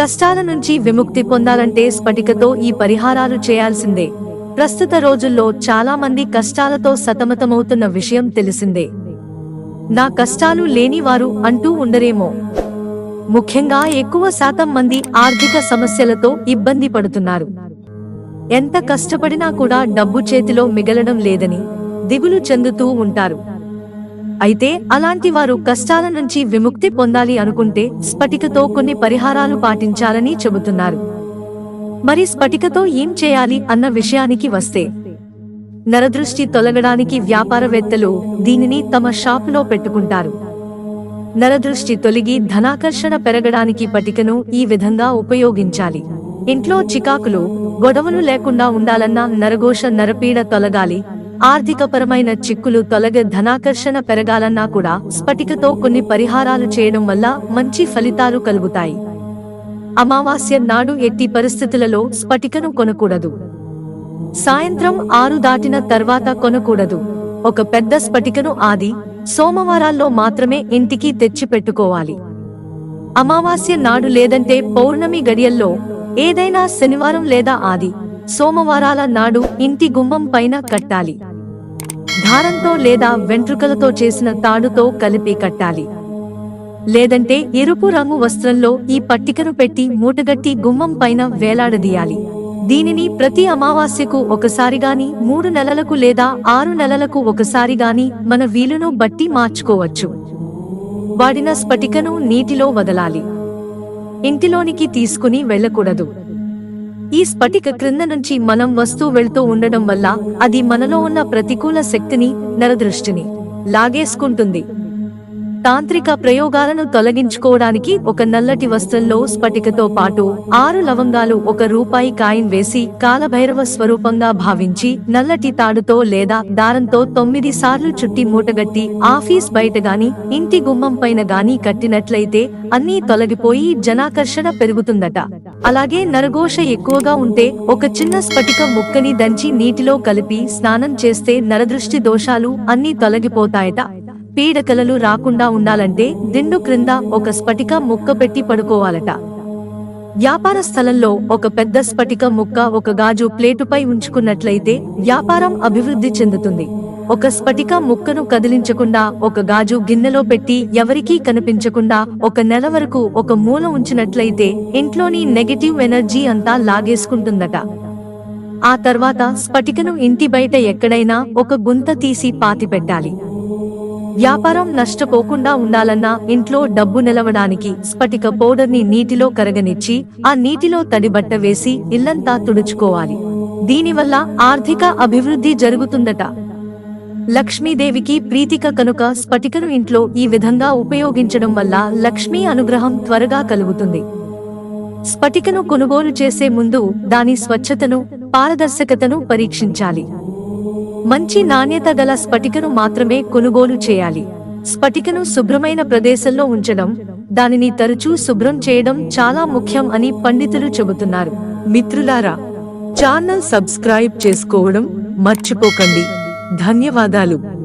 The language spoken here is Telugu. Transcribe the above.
కష్టాల నుంచి విముక్తి పొందాలంటే స్ఫటికతో ఈ పరిహారాలు చేయాల్సిందే. ప్రస్తుత రోజుల్లో చాలా మంది కష్టాలతో సతమతమవుతున్న విషయం తెలిసిందే. నా కష్టాలు లేనివారు అంటూ ఉండరేమో. ముఖ్యంగా ఎక్కువ శాతం మంది ఆర్థిక సమస్యలతో ఇబ్బంది పడుతున్నారు. ఎంత కష్టపడినా కూడా డబ్బు చేతిలో మిగలడం లేదని దిగులు చెందుతూ ఉంటారు. అయితే అలాంటి వారు కష్టాల నుంచి విముక్తి పొందాలి అనుకుంటే స్ఫటికతో కొన్ని పరిహారాలు పాటించాలని చెబుతున్నారు. మరి స్ఫటికతో ఏం చేయాలి అన్న విషయానికి వస్తే నరదృష్టి తొలగడానికి వ్యాపారవేత్తలు దీనిని తమ షాపులో పెట్టుకుంటారు. నరదృష్టి తొలగి ధనాకర్షణ పెరగడానికి పటికను ఈ విధంగా ఉపయోగించాలి. ఇంట్లో చికాకులు గొడవలు లేకుండా ఉండాలన్నా నరఘోష నరపీడ తొలగాలి ఆర్థికపరమైన చిక్కులు తొలగ ధనాకర్షణ పెరగాలన్నా కూడా స్ఫటికతో కొన్ని పరిహారాలు చేయడం వల్ల మంచి ఫలితాలు కలుగుతాయి. అమావాస్య నాడు ఎట్టి పరిస్థితులలో స్ఫటికను కొనకూడదు. సాయంత్రం ఆరు దాటిన తర్వాత కొనకూడదు. ఒక పెద్ద స్ఫటికను ఆది సోమవారాల్లో మాత్రమే ఇంటికి తెచ్చి పెట్టుకోవాలి అమావాస్య నాడు లేదంటే పౌర్ణమి గడియల్లో ఏదైనా శనివారం లేదా ఆది సోమవారాల నాడు ఇంటి గుమ్మం పైన కట్టాలి. దారంతో లేదా వెంట్రుకలతో చేసిన తాడుతో కలిపి కట్టాలి. లేదంటే ఎరుపు రంగు వస్త్రంలో ఈ పట్టికను పెట్టి మూటగట్టి గుమ్మం పైన వేలాడదీయాలి. దీనిని ప్రతి అమావాస్యకు ఒకసారి గాని మూడు నెలలకు లేదా ఆరు నెలలకు ఒకసారి గాని మన వీలును బట్టి మార్చుకోవచ్చు. వాడిన స్ఫటికను నీటిలో వదలాలి. ఇంటిలోనికి తీసుకుని వెళ్ళకూడదు. ఈ స్ఫటిక క్రింద నుంచి మనం వస్తూ వెళ్తూ ఉండడం వల్ల అది మనలో ఉన్న ప్రతికూల శక్తిని నరదృష్టిని లాగేసుకుంటుంది. తాంత్రిక ప్రయోగాలను తొలగించుకోవడానికి ఒక నల్లటి వస్త్రంలో స్ఫటికతో పాటు ఆరు లవంగాలు ఒక రూపాయి కాయిన్ వేసి కాలభైరవ స్వరూపంగా భావించి నల్లటి తాడుతో లేదా దారంతో తొమ్మిది సార్లు చుట్టి మూటగట్టి ఆఫీస్ బయట గాని ఇంటి గుమ్మం పైన గాని కట్టినట్లయితే అన్నీ తొలగిపోయి జనాకర్షణ పెరుగుతుందట. అలాగే నరఘోష ఎక్కువగా ఉంటే ఒక చిన్న స్ఫటిక ముక్కని దంచి నీటిలో కలిపి స్నానం చేస్తే నరదృష్టి దోషాలు అన్నీ తొలగిపోతాయట. పీడకలలు రాకుండా ఉండాలంటే దిండు క్రింద ఒక స్ఫటిక ముక్క పెట్టి పడుకోవాలట. వ్యాపార స్థలంలో ఒక పెద్ద స్ఫటిక ముక్క ఒక గాజు ప్లేటుపై ఉంచుకున్నట్లయితే వ్యాపారం అభివృద్ధి చెందుతుంది. ఒక స్ఫటిక ముక్కను కదిలించకుండా ఒక గాజు గిన్నెలో పెట్టి ఎవరికీ కనిపించకుండా ఒక నెల వరకు ఒక మూల ఉంచినట్లయితే ఇంట్లోని నెగటివ్ ఎనర్జీ అంతా లాగేసుకుంటుందట. ఆ తర్వాత స్ఫటికను ఇంటి బయట ఎక్కడైనా ఒక గుంత తీసి పాతి పెట్టాలి వ్యాపారం నష్టపోకుండా ఉండాలన్నా ఇంట్లో డబ్బు నిలవడానికి స్ఫటిక పౌడర్ని నీటిలో కరగనిచ్చి ఆ నీటిలో తడిబట్ట వేసి ఇల్లంతా తుడుచుకోవాలి. దీనివల్ల ఆర్థిక అభివృద్ధి జరుగుతుందట. లక్ష్మీదేవికి ప్రీతిక కనుక స్ఫటికను ఇంట్లో ఈ విధంగా ఉపయోగించడం వల్ల లక్ష్మీ అనుగ్రహం త్వరగా కలుగుతుంది. స్ఫటికను కొనుగోలు చేసే ముందు దాని స్వచ్ఛతను పారదర్శకతను పరీక్షించాలి. మంచి నాణ్యత గల స్ఫటికను మాత్రమే కొనుగోలు చేయాలి. స్ఫటికను శుభ్రమైన ప్రదేశంలో ఉంచడం దానిని తరచూ శుభ్రం చేయడం చాలా ముఖ్యం అని పండితులు చెబుతున్నారు. మిత్రులారా ఛానల్ సబ్స్క్రైబ్ చేసుకోవడం మర్చిపోకండి. ధన్యవాదాలు.